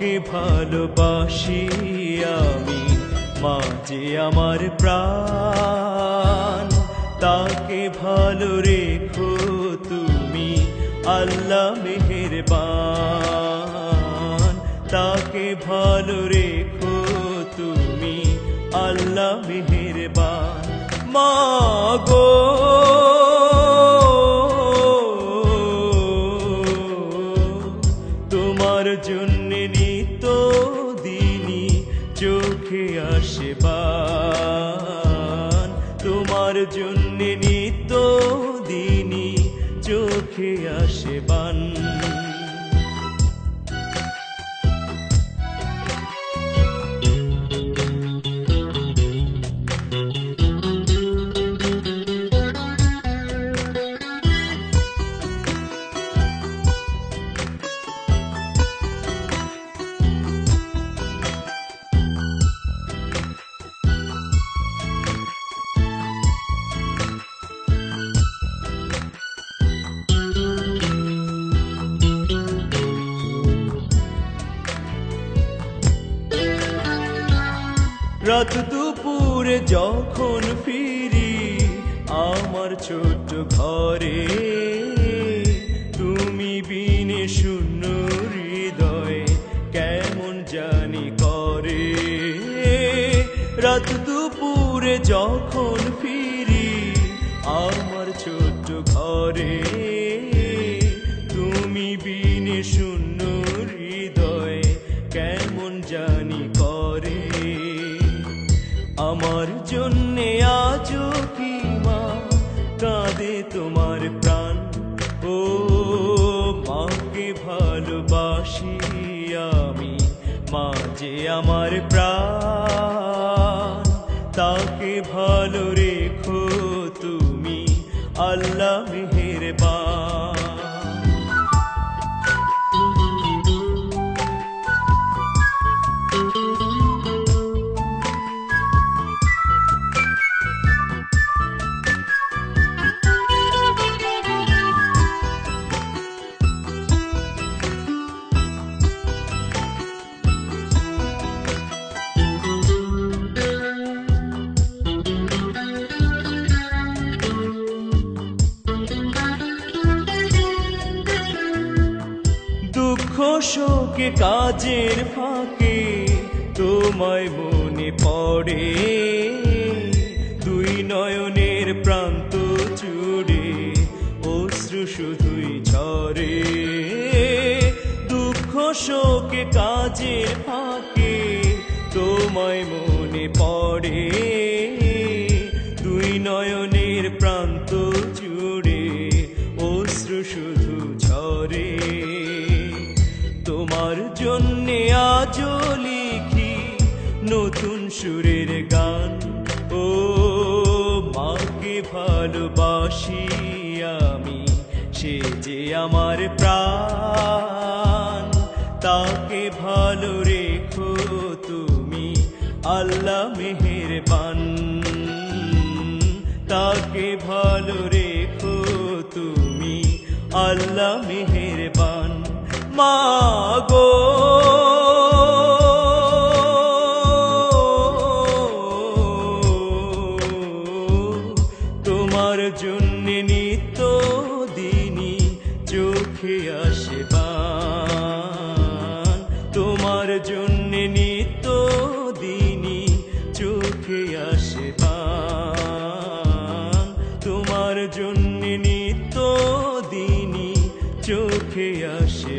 মাকে ভালোবাসি আমি, মা যে আমার প্রাণ। তাকে ভালো রেখো তুমি, আল্লাহ মেহেরবান। তাকে ভালো রেখো তুমি, আল্লাহ মেহেরবান। মা গো চোখে আসে তোমার জন্য নিত দিনই চোখে আসে বান। রাত দুপুরে যখন ফিরি আমার ছোট্ট ঘরে, তুমি বিনে শূন্য হৃদয়ে কেমন জানি করে। রাত দুপুরে যখন ফিরি আমার ছোট্ট ঘরে, তুমি বিনে শূন্য হৃদয়ে কেমন জানি আমার জন্যে আজও কি মা? কাঁদে তোমার প্রাণ। ও মাকে ভালোবাসি আমি, মা যে আমার প্রাণ। শোকে কাজের ফাঁকে তোমায় মনে পড়ে। দুই নয়নের প্রান্ত জুড়ে অশ্রু শুধুই ঝরে। দুঃখ শোকে কাজের ফাঁকে তোমায় মনে পড়ে। দুই নয়নের প্রান্ত লিখি নতুন সুরের গান। ও মাকে ভালোবাসি আমি, সে যে আমার প্রাণ। তাকে ভালো রেখো তুমি, আল্লাহ মেহেরবান। তাকে ভালো রেখো তুমি, আল্লাহ মেহেরবান। মা গো তোমার জন্য নিত দিনই চোখে আসে তোমার জন্য নিত দিনই চোখে আসে তোমার জন্য নিত দিনই চোখে আসে